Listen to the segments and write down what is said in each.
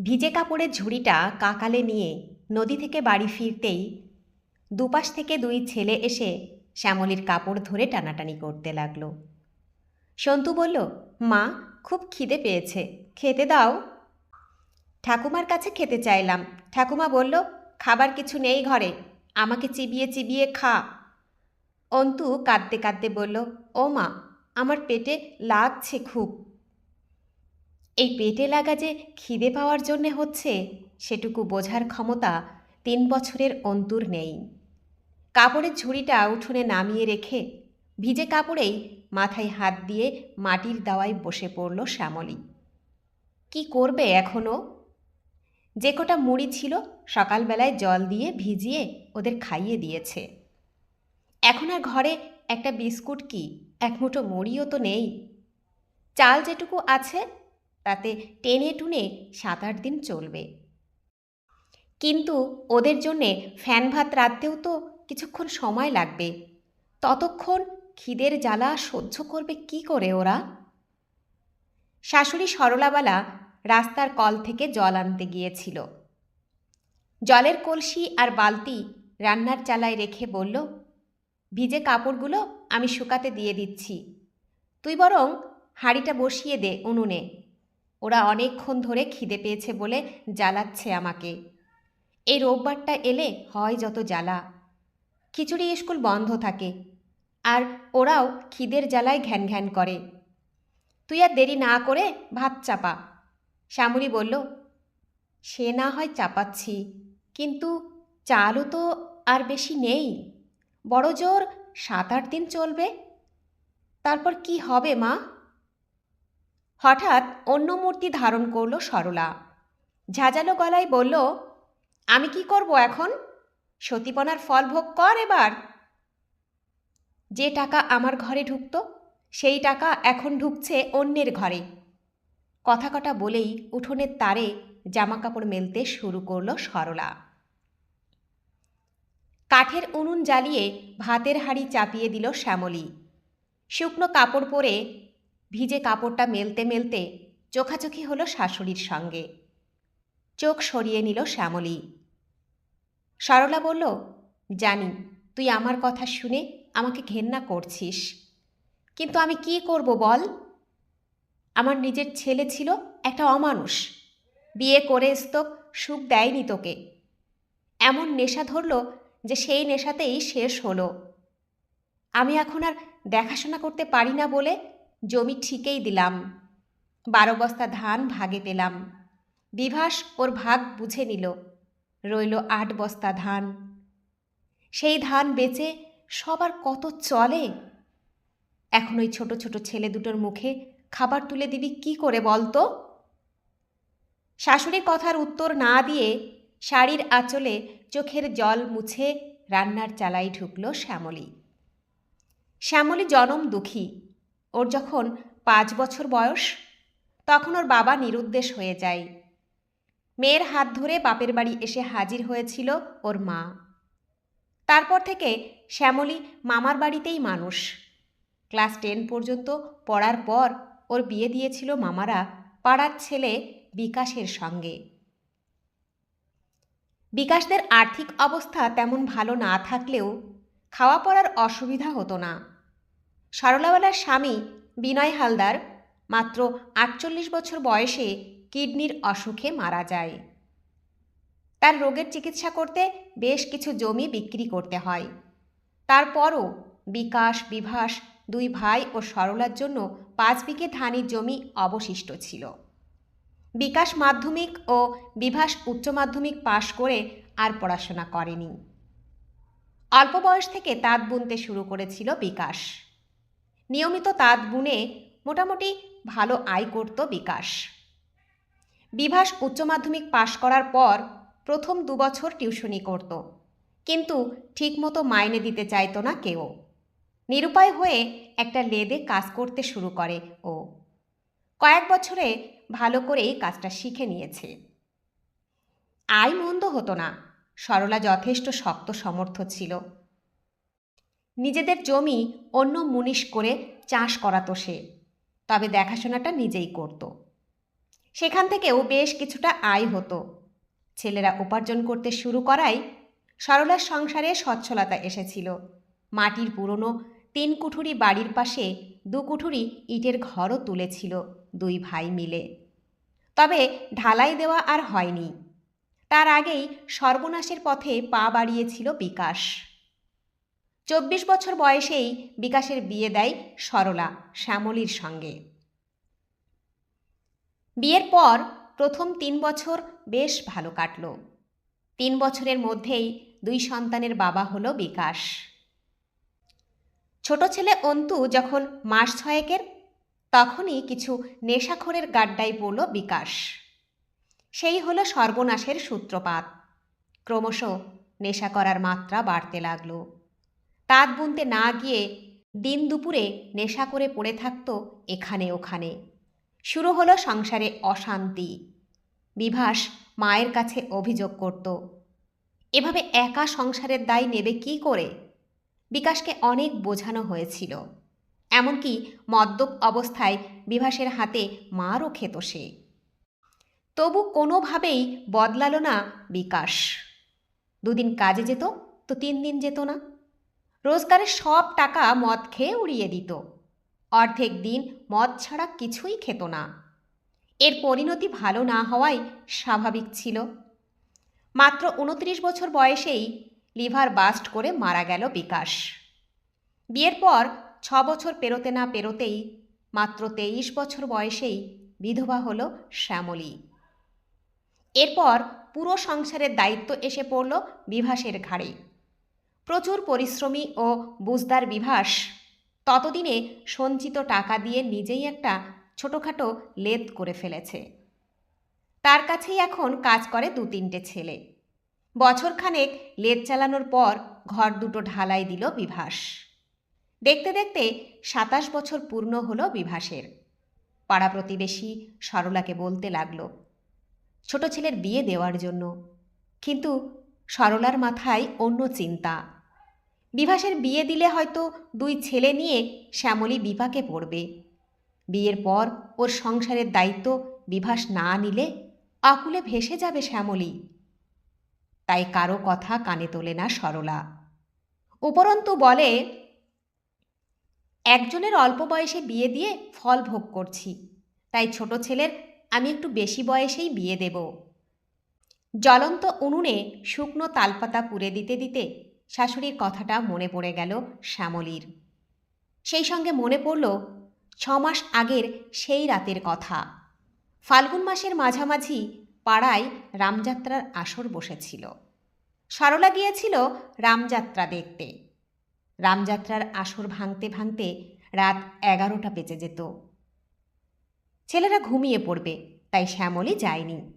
ভিজে কাপড়ের ঝুড়িটা কাকালে নিয়ে নদী থেকে বাড়ি ফিরতেই দুপাশ থেকে দুই ছেলে এসে শ্যামলীর কাপড় ধরে টানাটানি করতে লাগল। সন্তু বলল, মা, খুব খিদে পেয়েছে, খেতে দাও। ঠাকুমার কাছে খেতে চাইলাম। ঠাকুমা বলল, খাবার কিছু নেই ঘরে, আমাকে চিবিয়ে চিবিয়ে খা। অন্তু কাঁদতে কাঁদতে বলল, ও মা, আমার পেটে লাগছে খুব। এই পেটে লাগা যে খিদে পাওয়ার জন্যে হচ্ছে, সেটুকু বোঝার ক্ষমতা তিন বছরের অন্তুর নেই। কাপড়ের ঝুড়িটা উঠোনে নামিয়ে রেখে ভিজে কাপড়েই মাথায় হাত দিয়ে মাটির দাওয়ায় বসে পড়ল শ্যামলী। কি করবে এখনও যে কটা মুড়ি ছিল সকালবেলায় জল দিয়ে ভিজিয়ে ওদের খাইয়ে দিয়েছে। এখন আর ঘরে একটা বিস্কুট কি, এক মুঠো মুড়িও তো নেই। চাল যেটুকু আছে তাতে টেনে টুনে সাত আট দিন চলবে। কিন্তু ওদের জন্যে ফ্যান ভাত রাঁধতেও তো কিছুক্ষণ সময় লাগবে। ততক্ষণ খিদের জ্বালা সহ্য করবে কি করে ওরা? শাশুড়ি সরলাবালা রাস্তার কল থেকে জল আনতে গিয়েছিল। জলের কলসি আর বালতি রান্নার চালায় রেখে বলল, ভিজে কাপড়গুলো আমি শুকাতে দিয়ে দিচ্ছি। তুই বরং হাঁড়িটা বসিয়ে দে উনুনে। ওরা অনেকক্ষণ ধরে খিদে পেয়েছে বলে জ্বালাচ্ছে আমাকে। এই রোববারটা এলে হয় যত জ্বালা। খিচুড়ি স্কুল বন্ধ থাকে আর ওরাও খিদের জ্বালায় ঘ্যান ঘ্যান করে। তুই আর দেরি না করে ভাত চাপা। শ্যামলী বলল, সে না হয় চাপাচ্ছি, কিন্তু চালও তো আর বেশি নেই। বড় জোর সাত আট দিন চলবে। তারপর কি হবে মা? হঠাৎ অন্য মূর্তি ধারণ করল সরলা। ঝাঁঝালো গলায় বলল, আমি কি করব এখন? সতীপনার ফল ভোগ কর এবার। যে টাকা আমার ঘরে ঢুকত, সেই টাকা এখন ঢুকছে অন্যের ঘরে। কথা কটা বলেই উঠোনের তারে জামা কাপড় মেলতে শুরু করল সরলা। কাঠের উনুন জ্বালিয়ে ভাতের হাঁড়ি চাপিয়ে দিল শ্যামলী। শুকনো কাপড় পরে ভিজে কাপড়টা মেলতে মেলতে চোখাচোখি হলো শাশুড়ির সঙ্গে। চোখ সরিয়ে নিল শ্যামলী। সরলা বলল, জানি, তুই আমার কথা শুনে আমাকে ঘেন্না করছিস। কিন্তু আমি কি করব বল? আমার নিজের ছেলে ছিল একটা অমানুষ। বিয়ে করে স্তক সুখ দেয়নি তোকে। এমন নেশা ধরল যে সেই নেশাতেই শেষ হলো। আমি এখন আর দেখাশোনা করতে পারি না বলে জমি ঠিকই দিলাম। বারো বস্তা ধান ভাগে পেলাম। বিভাস ওর ভাগ বুঝে নিল। রইল আট বস্তা ধান। সেই ধান বেচে সবার কত চলে? এখন ওই ছোট ছোট ছেলে দুটোর মুখে খাবার তুলে দিবি কি করে বলতো? শাশুড়ির কথার উত্তর না দিয়ে শাড়ির আঁচলে চোখের জল মুছে রান্নার চালাই ঢুকল শ্যামলী। শ্যামলী জনম দুঃখী। ওর যখন পাঁচ বছর বয়স, তখন ওর বাবা নিরুদ্দেশ হয়ে যায়। মেয়ের হাত ধরে বাপের বাড়ি এসে হাজির হয়েছিল ওর মা। তারপর থেকে শ্যামলী মামার বাড়িতেই মানুষ। ক্লাস টেন পর্যন্ত পড়ার পর ওর বিয়ে দিয়েছিল মামারা পাড়ার ছেলে বিকাশের সঙ্গে। বিকাশদের আর্থিক অবস্থা তেমন ভালো না থাকলেও খাওয়া পড়ার অসুবিধা হতো না। সরলাওয়ালার স্বামী বিনয় হালদার মাত্র আটচল্লিশ বছর বয়সে কিডনির অসুখে মারা যায়। তার রোগের চিকিৎসা করতে বেশ কিছু জমি বিক্রি করতে হয়। তারপরও বিকাশ, বিভাস দুই ভাই ও সরলার জন্য পাঁচ বিঘে ধানের জমি অবশিষ্ট ছিল। বিকাশ মাধ্যমিক ও বিভাস উচ্চ মাধ্যমিক পাশ করে আর পড়াশোনা করেনি। অল্প বয়স থেকে তাঁত বুনতে শুরু করেছিল বিকাশ। নিয়মিত তাঁত বুনে মোটামুটি ভালো আয় করত বিকাশ। বিভাস উচ্চ মাধ্যমিক পাশ করার পর প্রথম দুবছর টিউশনি করত, কিন্তু ঠিকমতো মাইনে দিতে চাইতো না কেউ। নিরুপায় হয়ে একটা লেদে কাজ করতে শুরু করে ও। কয়েক বছরে ভালো করেই কাজটা শিখে নিয়েছে। আয় মন্দ হতো না, সরলা যথেষ্ট শক্ত সমর্থ ছিল। নিজেদের জমি অন্য মুনিশ করে চাষ করাতো সে, তবে দেখাশোনাটা নিজেই করত। সেখান থেকেও বেশ কিছুটা আয় হতো। ছেলেরা উপার্জন করতে শুরু করায় সরলার সংসারে সচ্ছলতা এসেছিল। মাটির পুরনো তিন কুঠুরি বাড়ির পাশে দু কুঠুরি ইটের ঘরও তুলেছিল দুই ভাই মিলে। তবে ঢালাই দেওয়া আর হয়নি। তার আগেই সর্বনাশের পথে পা বাড়িয়েছিল বিকাশ। চব্বিশ বছর বয়সেই বিকাশের বিয়ে দেয় সরলা শ্যামলীর সঙ্গে। বিয়ের পর প্রথম তিন বছর বেশ ভালো কাটল। তিন বছরের মধ্যেই দুই সন্তানের বাবা হলো বিকাশ। ছোট ছেলে অন্তু যখন মাস ছয়েকের, তখনই কিছু নেশাখোরের গাড্ডায় পড়ল বিকাশ। সেই হলো সর্বনাশের সূত্রপাত। ক্রমশ নেশা করার মাত্রা বাড়তে লাগল। তাঁত বুনতে না গিয়ে দিন দুপুরে নেশা করে পড়ে থাকত এখানে ওখানে। শুরু হলো সংসারে অশান্তি। বিভাস মায়ের কাছে অভিযোগ করত, এভাবে একা সংসারের দায় নেবে কি করে? বিকাশকে অনেক বোঝানো হয়েছিল। এমনকি মদ্যপ অবস্থায় বিভাসের হাতে মারও খেত সে। তবু কোনোভাবেই বদলালো না বিকাশ। দুদিন কাজে যেত তো তিন দিন যেত না। রোজগারের সব টাকা মদ খেয়ে উড়িয়ে দিত। অর্ধেক দিন মদ ছাড়া কিছুই খেত না। এর পরিণতি ভালো না হওয়াই স্বাভাবিক ছিল। মাত্র উনত্রিশ বছর বয়সেই লিভার বাস্ট করে মারা গেল বিকাশ। বিয়ের পর ছ বছর পেরোতে না পেরোতেই মাত্র তেইশ বছর বয়সেই বিধবা হল শ্যামলী। এরপর পুরো সংসারের দায়িত্ব এসে পড়ল বিভাসের ঘাড়ে। প্রচুর পরিশ্রমী ও বুঝদার বিভাস। ততদিনে সঞ্চিত টাকা দিয়ে নিজেই একটা ছোটোখাটো লেদ করে ফেলেছে। তার কাছেই এখন কাজ করে দু তিনটে ছেলে। বছরখানেক লেদ চালানোর পর ঘর দুটো ঢালাই দিল বিভাস। দেখতে দেখতে সাতাশ বছর পূর্ণ হলো বিভাসের। পাড়া প্রতিবেশী সরলাকে বলতে লাগল, ছোট ছেলের বিয়ে দেওয়ার জন্য। কিন্তু সরলার মাথায় অন্য চিন্তা। বিভাসের বিয়ে দিলে হয়তো দুই ছেলে নিয়ে শ্যামলী বিপাকে পড়বে। বিয়ের পর ওর সংসারের দায়িত্ব বিভাস না নিলে আকুলে ভেসে যাবে শ্যামলী। তাই কারও কথা কানে তোলে না সরলা। উপরন্তু বলে, একজনের অল্প বয়সে বিয়ে দিয়ে ফল ভোগ করছি। তাই ছোট ছেলের আমি একটু বেশি বয়সেই বিয়ে দেব। জ্বলন্ত উনুনে শুকনো তালপাতা পুড়ে দিতে দিতে শাশুড়ির কথাটা মনে পড়ে গেল শ্যামলীর। সেই সঙ্গে মনে পড়ল ছ মাস আগের সেই রাতের কথা। ফাল্গুন মাসের মাঝামাঝি পাড়ায় রামযাত্রার আসর বসেছিল। সরলা গিয়েছিল রামযাত্রা দেখতে। রামযাত্রার আসর ভাঙতে ভাঙতে রাত এগারোটা বেজে যেত। ছেলেরা ঘুমিয়ে পড়বে, তাই শ্যামলী যায়নি।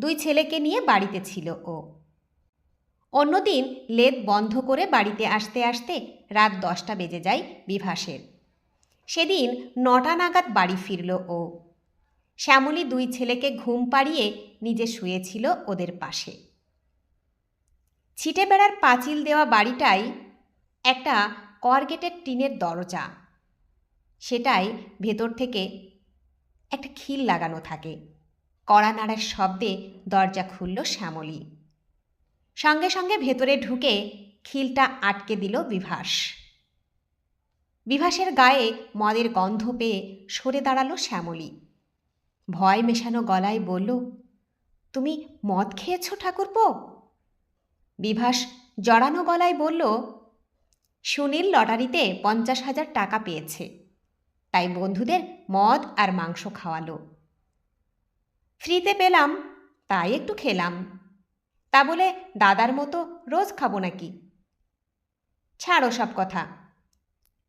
দুই ছেলেকে নিয়ে বাড়িতে ছিল ও। অন্যদিন লেদ বন্ধ করে বাড়িতে আসতে আসতে রাত দশটা বেজে যায় বিভাসের। সেদিন নটা নাগাদ বাড়ি ফিরল ও। শ্যামলী দুই ছেলেকে ঘুম পাড়িয়ে নিজে শুয়েছিল ওদের পাশে। ছিটে বেড়ার পাঁচিল দেওয়া বাড়িটাই একটা করগেটের টিনের দরজা। সেটাই ভেতর থেকে একটা খিল লাগানো থাকে। কড়া নাড়ার শব্দে দরজা খুলল শ্যামলী। সঙ্গে সঙ্গে ভেতরে ঢুকে খিলটা আটকে দিল বিভাস। বিভাসের গায়ে মদের গন্ধ পেয়ে সরে দাঁড়াল শ্যামলী। ভয় মেশানো গলায় বলল, তুমি মদ খেয়েছ ঠাকুরপো? বিভাস জড়ানো গলায় বলল, সুনীল লটারিতে পঞ্চাশ হাজার টাকা পেয়েছে। তাই বন্ধুদের মদ আর মাংস খাওয়ালো। ফ্রিতে পেলাম, তাই একটু খেলাম। তা বলে দাদার মতো রোজ খাব নাকি? ছাড়ো সব কথা।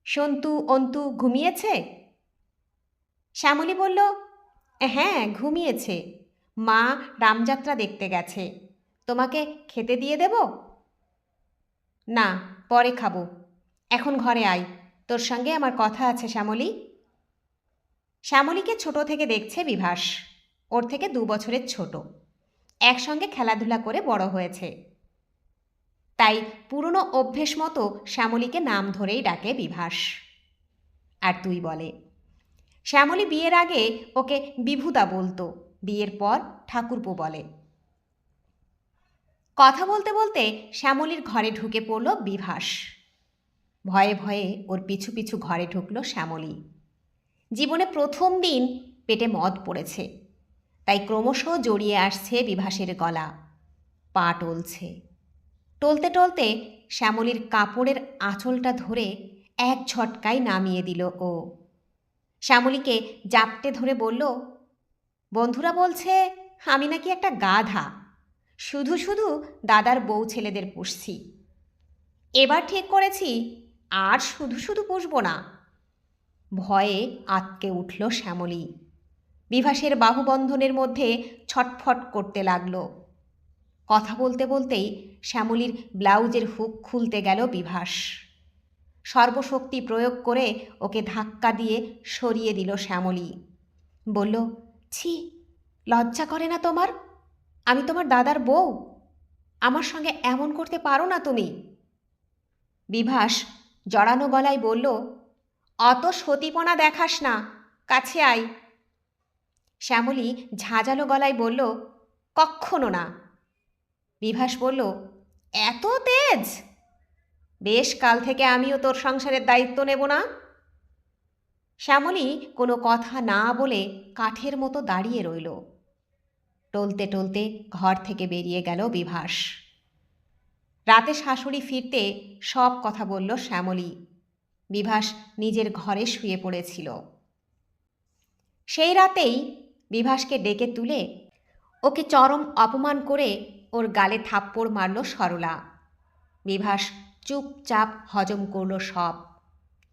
সন্তু অন্তু ঘুমিয়েছে? শ্যামলী বলল হ্যাঁ ঘুমিয়েছে। মা রামযাত্রা দেখতে গেছে। তোমাকে খেতে দিয়ে দেব? না, পরে খাব। এখন ঘরে আয়। তোর সঙ্গে আমার কথা আছে, শ্যামলী। শ্যামলীকে ছোট থেকে দেখছে বিভাস। ওর থেকে দু বছরের ছোট। একসঙ্গে খেলাধুলা করে বড় হয়েছে। তাই পুরনো অভ্যেস মতো শ্যামলীকে নাম ধরেই ডাকে বিভাস। আর তুই বলে, শ্যামলী বিয়ের আগে ওকে বিভুদা বলতো, বিয়ের পর ঠাকুরপো বলে। কথা বলতে বলতে শ্যামলীর ঘরে ঢুকে পড়ল বিভাস। ভয়ে ভয়ে ওর পিছু পিছু ঘরে ঢুকল শ্যামলী। জীবনে প্রথম দিন পেটে মদ পড়েছে। তাই ক্রমশ জড়িয়ে আসছে বিভাসের গলা। পা টলছে। টলতে টলতে শ্যামলীর কাপড়ের আঁচলটা ধরে এক ঝটকায় নামিয়ে দিল ও। শ্যামলীকে জাপটে ধরে বলল, বন্ধুরা বলছে, আমি নাকি একটা গাধা। শুধু শুধু দাদার বউ ছেলেদের পুষছি। এবার ঠিক করেছি, আর শুধু শুধু পুষব না। ভয়ে আতকে উঠল শ্যামলী। বিভাসের বাহুবন্ধনের মধ্যে ছটফট করতে লাগল। কথা বলতে বলতেই শ্যামলীর ব্লাউজের হুক খুলতে গেল বিভাস। সর্বশক্তি প্রয়োগ করে ওকে ধাক্কা দিয়ে সরিয়ে দিল শ্যামলী। বলল, ছি, লজ্জা করে না তোমার? আমি তোমার দাদার বউ। আমার সঙ্গে এমন করতে পারো না তুমি। বিভাস জড়ানো গলায় বলল, অত সতীপনা দেখাস না, কাছে আয়। শ্যামলী ঝাঁঝালো গলায় বলল, কক্ষনো না। বিভাস বলল, এত তেজ? বেশ কাল থেকে আমিও তোর সংসারের দায়িত্ব নেব না? শ্যামলী কোনো কথা না বলে কাঠের মতো দাঁড়িয়ে রইল। টলতে টলতে ঘর থেকে বেরিয়ে গেল বিভাস। রাতে শাশুড়ি ফিরতে সব কথা বলল শ্যামলী। বিভাস নিজের ঘরে শুয়ে পড়েছিল। সেই রাতেই বিভাসকে ডেকে তুলে ওকে চরম অপমান করে ওর গালে থাপ্পড় মারল সরলা। বিভাস চুপচাপ হজম করল সব।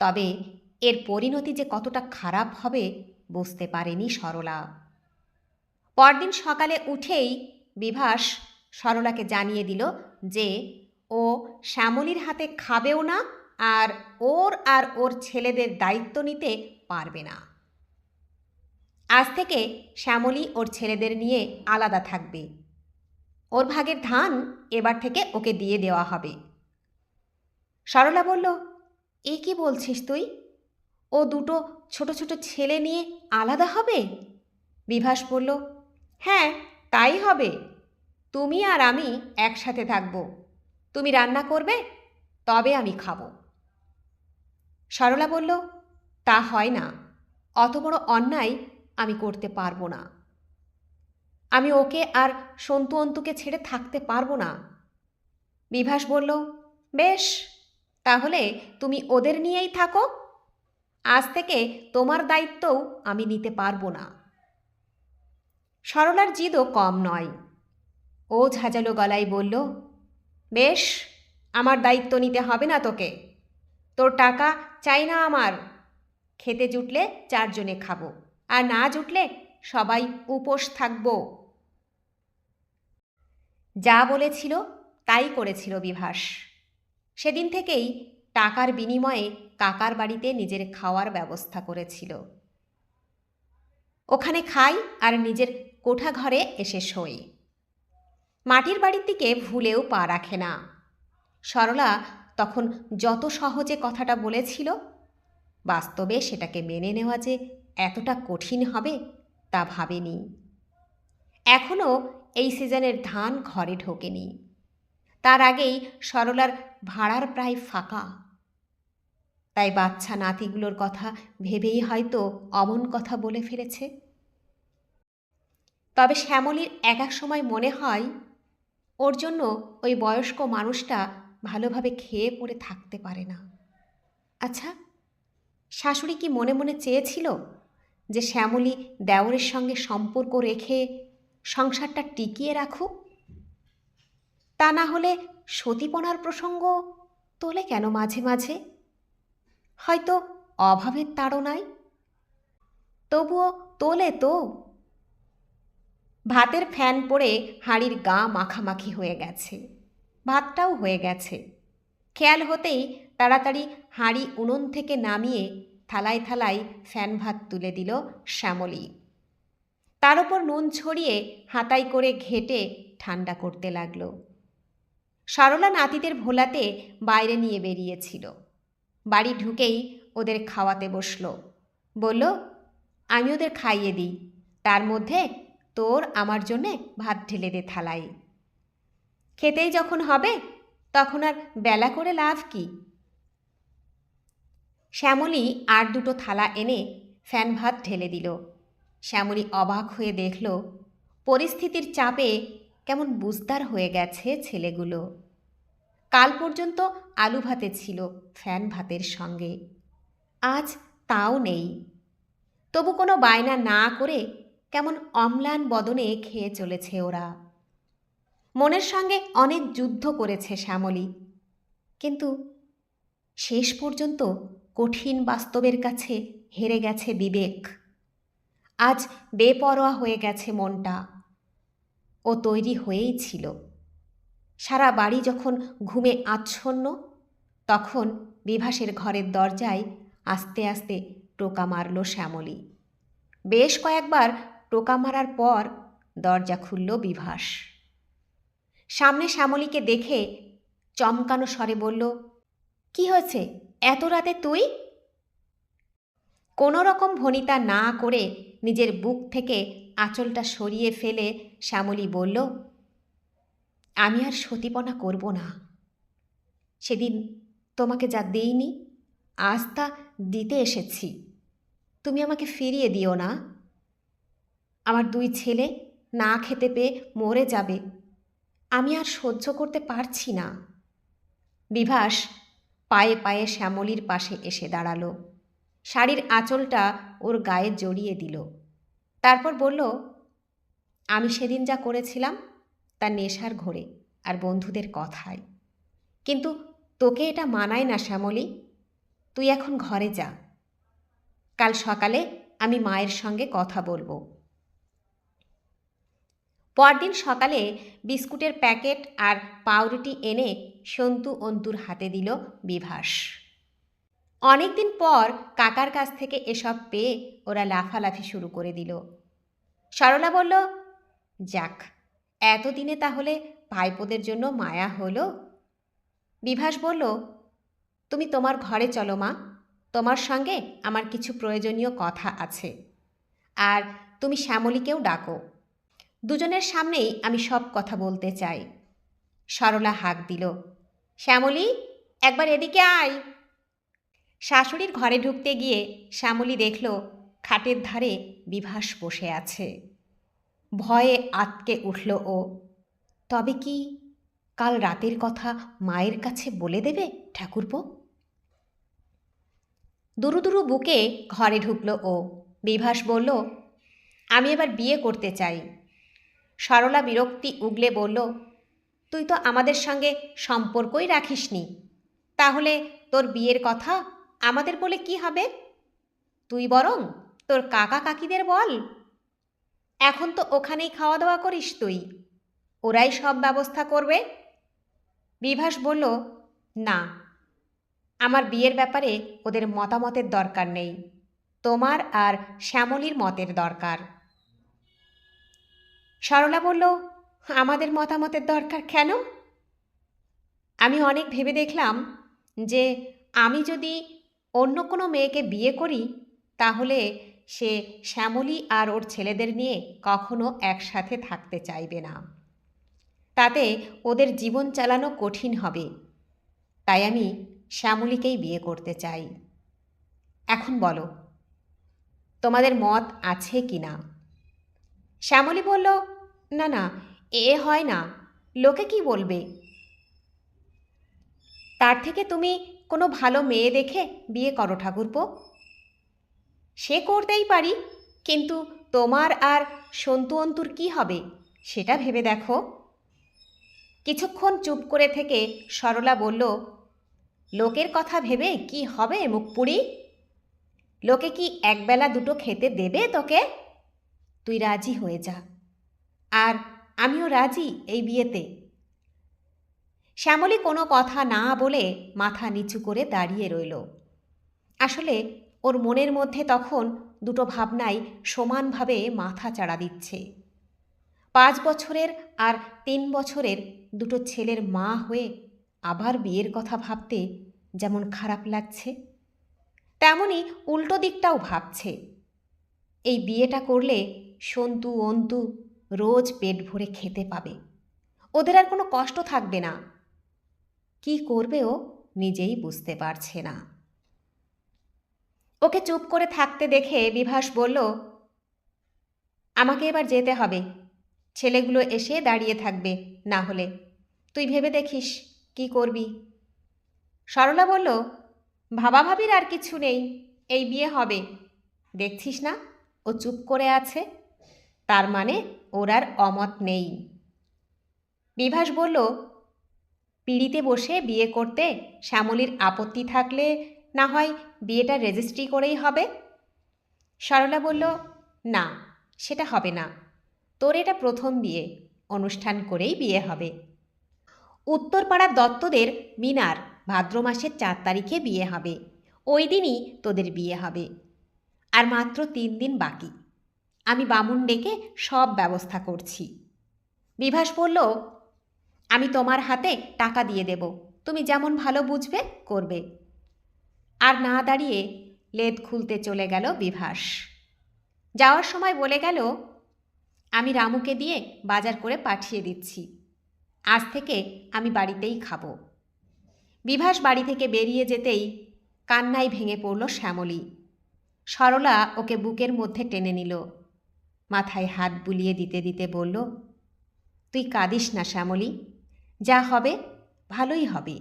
তবে এর পরিণতি যে কতটা খারাপ হবে বুঝতে পারেনি সরলা। পরদিন সকালে উঠেই বিভাস সরলাকে জানিয়ে দিল যে ও শ্যামলীর হাতে খাবেও না আর ওর আর ওর ছেলেদের দায়িত্ব নিতে পারবে না। আজ থেকে শ্যামলী ওর ছেলেদের নিয়ে আলাদা থাকবে। ওর ভাগের ধান এবার থেকে ওকে দিয়ে দেওয়া হবে। সরলা বলল, এ কি বলছিস তুই? ও দুটো ছোট ছোট ছেলে নিয়ে আলাদা হবে? বিভাস বলল হ্যাঁ তাই হবে। তুমি আর আমি একসাথে থাকব। তুমি রান্না করবে, তবে আমি খাব। সরলা বলল, তা হয় না। অত বড় অন্যায় আমি করতে পারব না। আমি ওকে আর সন্তু অন্তুকে ছেড়ে থাকতে পারব না। বিভাস বলল, বেশ, তাহলে তুমি ওদের নিয়েই থাকো। আজ থেকে তোমার দায়িত্বও আমি নিতে পারব না। সরলার জিদও কম নয়। ও ঝাঁঝালো গলায় বলল, বেশ, আমার দায়িত্ব নিতে হবে না তোকে। তোর টাকা চাই না আমার। খেতে জুটলে চারজনে খাব। আর না জুটলে সবাই উপোস থাকব। যা বলেছিল তাই করেছিল বিভাস। সেদিন থেকেই টাকার বিনিময়ে কাকার বাড়িতে নিজের খাওয়ার ব্যবস্থা করেছিল। ওখানে খাই আর নিজের কোঠা ঘরে এসে শোয় মাটির বাড়ির দিকে ভুলেও পা রাখে না। সরলা তখন যত সহজে কথাটা বলেছিল, বাস্তবে সেটাকে মেনে নেওয়া যে এতটা কঠিন হবে তা ভাবেনি। এখনও এই সিজনের ধান ঘরে ঢোকেনি। তার আগেই সরলার ভাড়ার প্রায় ফাঁকা। তাই বাচ্চা নাতিগুলোর কথা ভেবেই হয়তো অমন কথা বলে ফেলেছে। তবে শ্যামলীর এক এক সময় মনে হয়, ওর জন্য ওই বয়স্ক মানুষটা ভালোভাবে খেয়ে পড়ে থাকতে পারে না। আচ্ছা শাশুড়ি কি মনে মনে চেয়েছিল? যে শ্যামলী দেওরের সঙ্গে সম্পর্ক রেখে সংসারটা টিকিয়ে রাখুক? তা না হলে সতীপনার প্রসঙ্গ তোলে কেন মাঝে মাঝে? হয়তো অভাবের তাড়নায়? তবুও তোলে তো। ভাতের ফ্যান পড়ে হাঁড়ির গা মাখামাখি হয়ে গেছে। ভাতটাও হয়ে গেছে। খেয়াল হতেই তাড়াতাড়ি হাঁড়ি উনুন থেকে নামিয়ে থালায় থালায় ফ্যান ভাত তুলে দিল শ্যামলী। তার ওপর নুন ছড়িয়ে হাতাই করে ঘেটে ঠান্ডা করতে লাগল। সরলা নাতিদের ভোলাতে বাইরে নিয়ে বেরিয়েছিল। বাড়ি ঢুকেই ওদের খাওয়াতে বসল। বলল, আমি ওদের খাইয়ে দিই। তার মধ্যে তোর আমার জন্যে ভাত ঢেলে দে থালাই খেতেই যখন হবে, তখন আর বেলা করে লাভ কি? শ্যামলী আর দুটো থালা এনে ফ্যান ভাত ঢেলে দিল। শ্যামলী অবাক হয়ে দেখল, পরিস্থিতির চাপে কেমন বুঝদার হয়ে গেছে ছেলেগুলো। কাল পর্যন্ত আলু ভাতে ছিল ফ্যান ভাতের সঙ্গে। আজ তাও নেই। তবু কোনো বায়না না করে কেমন অম্লান বদনে খেয়ে চলেছে ওরা। মনের সঙ্গে অনেক যুদ্ধ করেছে শ্যামলী। কিন্তু শেষ পর্যন্ত কঠিন বাস্তবের কাছে হেরে গেছে বিবেক। আজ বেপরোয়া হয়ে গেছে মনটা। ও তৈরি হয়েই ছিল। সারা বাড়ি যখন ঘুমে আচ্ছন্ন, তখন বিভাসের ঘরের দরজায় আস্তে আস্তে টোকা মারল শ্যামলী। বেশ কয়েকবার টোকা মারার পর দরজা খুলল বিভাস। সামনে শ্যামলীকে দেখে চমকানো স্বরে বলল, কি হয়েছে? এত রাতে তুই? কোনো রকম ভনিতা না করে নিজের বুক থেকে আঁচলটা সরিয়ে ফেলে শ্যামলী বলল, আমি আর সতীপনা করব না। সেদিন তোমাকে যা দেইনি, আজ তা দিতে এসেছি। তুমি আমাকে ফিরিয়ে দিও না। আমার দুই ছেলে না খেতে পেয়ে মরে যাবে। আমি আর সহ্য করতে পারছি না। বিভাস পায়ে পায়ে শ্যামলীর পাশে এসে দাঁড়াল। শাড়ির আঁচলটা ওর গায়ে জড়িয়ে দিল। তারপর বলল, আমি সেদিন যা করেছিলাম তা নেশার ঘোরে আর বন্ধুদের কথায়। কিন্তু তোকে এটা মানায় না শ্যামলী। তুই এখন ঘরে যা। কাল সকালে আমি মায়ের সঙ্গে কথা বলব। পরদিন সকালে বিস্কুটের প্যাকেট আর পাউরুটি এনে সন্তু অন্তুর হাতে দিল বিভাস। অনেকদিন পর কাকার কাছ থেকে এসব পেয়ে ওরা লাফালাফি শুরু করে দিল। সরলা বলল, যাক, এতদিনে তাহলে ভাইপোদের জন্য মায়া হলো? বিভাস বলল, তুমি তোমার ঘরে চলো মা, তোমার সঙ্গে আমার কিছু প্রয়োজনীয় কথা আছে। আর তুমি শ্যামলীকেও ডাকো। দুজনের সামনেই আমি সব কথা বলতে চাই। সরলা হাঁক দিল, শ্যামলী, একবার এদিকে আয়। শাশুড়ির ঘরে ঢুকতে গিয়ে শ্যামলী দেখল খাটের ধারে বিভাস বসে আছে। ভয়ে আতকে উঠল ও, তবে কি কাল রাতের কথা মায়ের কাছে বলে দেবে ঠাকুরপো? দুরু দুরু বুকে ঘরে ঢুকল ও বিভাস বলল, আমি এবার বিয়ে করতে চাই। সরলা বিরক্তি উগলে বলল, তুই তো আমাদের সঙ্গে সম্পর্কই রাখিসনি। তাহলে তোর বিয়ের কথা আমাদের বলে কি হবে? তুই বরং তোর কাকা কাকিদের বল। এখন তো ওখানেই খাওয়া দাওয়া করিস তুই। ওরাই সব ব্যবস্থা করবে? বিভাস বলল, না, আমার বিয়ের ব্যাপারে ওদের মতামতের দরকার নেই। তোমার আর শ্যামলীর মতের দরকার। সরলা বলল, আমাদের মতামতের দরকার কেন? আমি অনেক ভেবে দেখলাম যে আমি যদি অন্য কোনো মেয়েকে বিয়ে করি, তাহলে সে শ্যামলী আর ওর ছেলেদের নিয়ে কখনো একসাথে থাকতে চাইবে না। তাতে ওদের জীবন চালানো কঠিন হবে। তাই আমি শ্যামলীকেই বিয়ে করতে চাই। এখন বলো, তোমাদের মত আছে কি না শ্যামলী বলল, না না, এ হয় না। লোকে কি বলবে? তার থেকে তুমি কোনো ভালো মেয়ে দেখে বিয়ে করো ঠাকুরপো। সে করতেই পারি, কিন্তু তোমার আর সন্তু অন্তুর কী হবে, সেটা ভেবে দেখো। কিছুক্ষণ চুপ করে থেকে সরলা বলল, লোকের কথা ভেবে কি হবে মুখপুরি লোকে কি একবেলা দুটো খেতে দেবে তোকে? তুই রাজি হয়ে যা। আর আমিও রাজি এই বিয়েতে। শ্যামলী কোনো কথা না বলে মাথা নিচু করে দাঁড়িয়ে রইল। আসলে ওর মনের মধ্যে তখন দুটো ভাবনাই সমানভাবে মাথা চাড়া দিচ্ছে। পাঁচ বছরের আর তিন বছরের দুটো ছেলের মা হয়ে আবার বিয়ের কথা ভাবতে যেমন খারাপ লাগছে, তেমনি উল্টো দিকটাও ভাবছে। এই বিয়েটা করলে সন্তু অন্তু রোজ পেট ভরে খেতে পাবে। ওদের আর কোনো কষ্ট থাকবে না। কি করবে ও নিজেই বুঝতে পারছে না। ওকে চুপ করে থাকতে দেখে বিভাস বলল, আমাকে এবার যেতে হবে। ছেলেগুলো এসে দাঁড়িয়ে থাকবে, না হলে। তুই ভেবে দেখিস কি করবি? সরলা বলল ভাবাভাবির আর কিছু নেই, এই বিয়ে হবে। দেখছিস না, ও চুপ করে আছে? তার মানে ওর আর অমত নেই। বিভাস বলল, পিড়িতে বসে বিয়ে করতে শ্যামলীর আপত্তি থাকলে না হয় বিয়েটা রেজিস্ট্রি করেই হবে? সরলা বলল, না, সেটা হবে না। তোর এটা প্রথম বিয়ে, অনুষ্ঠান করেই বিয়ে হবে। উত্তরপাড়ার দত্তদের মিনার ভাদ্র মাসের চার তারিখে বিয়ে হবে। ওই দিনই তোদের বিয়ে হবে। আর মাত্র তিন দিন বাকি। আমি বামুন ডেকে সব ব্যবস্থা করছি। বিভাস বলল, আমি তোমার হাতে টাকা দিয়ে দেব। তুমি যেমন ভালো বুঝবে, করবে। আর না দাঁড়িয়ে লেদ খুলতে চলে গেল বিভাস। যাওয়ার সময় বলে গেল, আমি রামুকে দিয়ে বাজার করে পাঠিয়ে দিচ্ছি। আজ থেকে আমি বাড়িতেই খাব। বিভাস বাড়ি থেকে বেরিয়ে যেতেই কান্নায় ভেঙে পড়ল শ্যামলী। সরলা ওকে বুকের মধ্যে টেনে নিল। মাথায় হাত বুলিয়ে দিতে দিতে বলল, তুই কাঁদিস না শ্যামলী, যা হবে ভালোই হবে।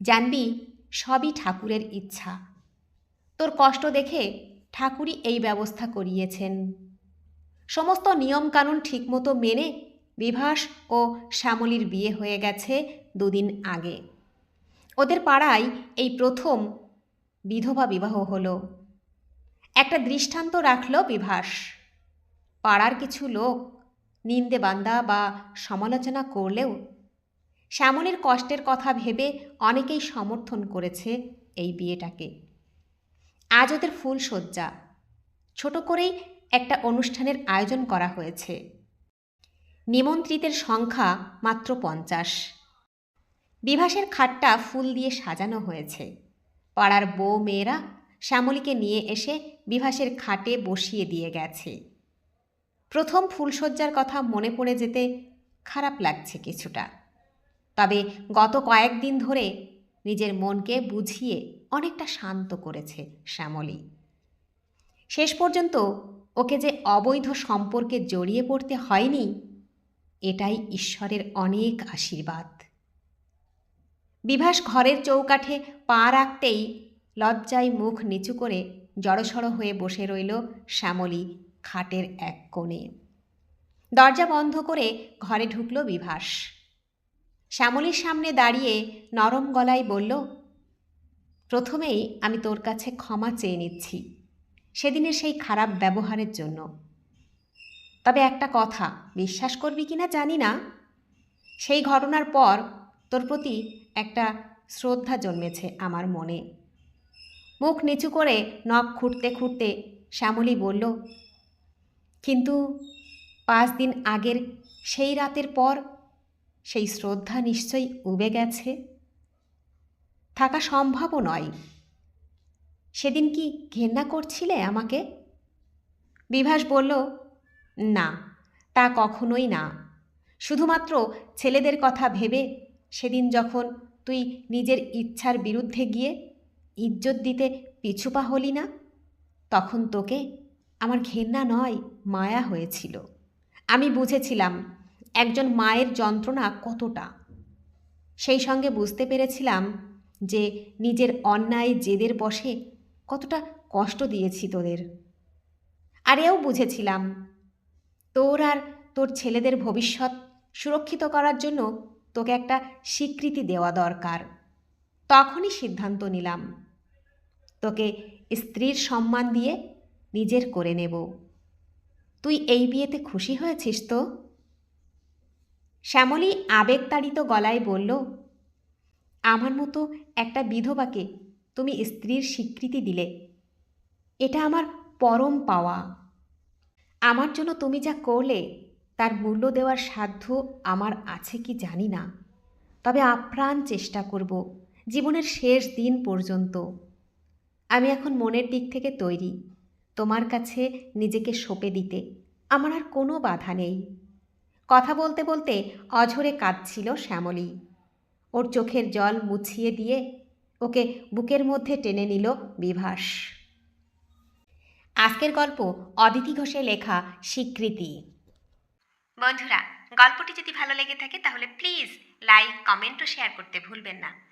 জানবি, সবই ঠাকুরের ইচ্ছা। তোর কষ্ট দেখে ঠাকুরই এই ব্যবস্থা করিয়েছেন। সমস্ত নিয়মকানুন ঠিকমতো মেনে বিভাস ও শ্যামলীর বিয়ে হয়ে গেছে দুদিন আগে। ওদের পাড়ায় এই প্রথম বিধবা বিবাহ হলো। একটা দৃষ্টান্ত রাখল বিভাস। পাড়ার কিছু লোক নিন্দে বান্দা বা সমালোচনা করলেও শ্যামলীর কষ্টের কথা ভেবে অনেকেই সমর্থন করেছে এই বিয়েটাকে। আজ ওদের ফুল ফুলশয্যা ছোট করেই একটা অনুষ্ঠানের আয়োজন করা হয়েছে। নিমন্ত্রিতের সংখ্যা মাত্র পঞ্চাশ। বিভাসের খাটটা ফুল দিয়ে সাজানো হয়েছে। পাড়ার বউ মেয়েরা শ্যামলীকে নিয়ে এসে বিভাসের খাটে বসিয়ে দিয়ে গেছে। প্রথম ফুলশয্যার কথা মনে পড়ে যেতে খারাপ লাগছে কিছুটা। তবে গত কয়েকদিন ধরে নিজের মনকে বুঝিয়ে অনেকটা শান্ত করেছে শ্যামলী। শেষ পর্যন্ত ওকে যে অবৈধ সম্পর্কে জড়িয়ে পড়তে হয়নি, এটাই ঈশ্বরের অনেক আশীর্বাদ। বিভাস ঘরের চৌকাঠে পা রাখতেই লজ্জায় মুখ নিচু করে জড়সড় হয়ে বসে রইল শ্যামলী। খাটের এক কোণে। দরজা বন্ধ করে ঘরে ঢুকল বিভাস। শ্যামলীর সামনে দাঁড়িয়ে নরম গলায় বলল, প্রথমেই আমি তোর কাছে ক্ষমা চেয়ে নিচ্ছি সেদিনের সেই খারাপ ব্যবহারের জন্য। তবে একটা কথা, বিশ্বাস করবি কি না জানি না। সেই ঘটনার পর তোর প্রতি একটা শ্রদ্ধা জন্মেছে আমার মনে। মুখ নিচু করে নখ খুঁটতে খুঁটতে শ্যামলী বলল কিন্তু পাঁচ দিন আগের সেই রাতের পর সেই শ্রদ্ধা নিশ্চয়ই উবে গেছে। থাকা সম্ভবও নয়। সেদিন কি ঘেন্না করছিলে আমাকে? বিভাস বলল, না, তা কখনোই না। শুধুমাত্র ছেলেদের কথা ভেবে সেদিন যখন তুই নিজের ইচ্ছার বিরুদ্ধে গিয়ে ইজ্জত দিতে পিছুপা হলি না, তখন তোকে আমার ঘেন্না নয়, মায়া হয়েছিল। আমি বুঝেছিলাম একজন মায়ের যন্ত্রণা কতটা। সেই সঙ্গে বুঝতে পেরেছিলাম যে নিজের অন্যায় জেদের বসে কতটা কষ্ট দিয়েছি তোদের। আর এও বুঝেছিলাম, তোর আর তোর ছেলেদের ভবিষ্যৎ সুরক্ষিত করার জন্য তোকে একটা স্বীকৃতি দেওয়া দরকার। তখনই সিদ্ধান্ত নিলাম। তোকে স্ত্রীর সম্মান দিয়ে নিজের করে নেব। তুই এই বিয়েতে খুশি হয়েছিস তো? শ্যামলী আবেগতাড়িত গলায় বলল, আমার মতো একটা বিধবাকে তুমি স্ত্রীর স্বীকৃতি দিলে, এটা আমার পরম পাওয়া। আমার জন্য তুমি যা করলে, তার মূল্য দেওয়ার সাধ্য আমার আছে কি জানি না। তবে আপ্রাণ চেষ্টা করব জীবনের শেষ দিন পর্যন্ত। আমি এখন মনের দিক থেকে তৈরি। তোমার কাছে নিজেকে সঁপে দিতে। আমার আর কোনো বাধা নেই। কথা বলতে বলতে অঝরে কাঁদছিল শ্যামলী। ওর চোখের জল মুছিয়ে দিয়ে ওকে বুকের মধ্যে টেনে নিল বিভাস। আজকের গল্প অদিতি ঘোষের লেখা স্বীকৃতি। বন্ধুরা, গল্পটি যদি ভালো লেগে থাকে তাহলে প্লিজ লাইক, কমেন্ট ও শেয়ার করতে ভুলবেন না।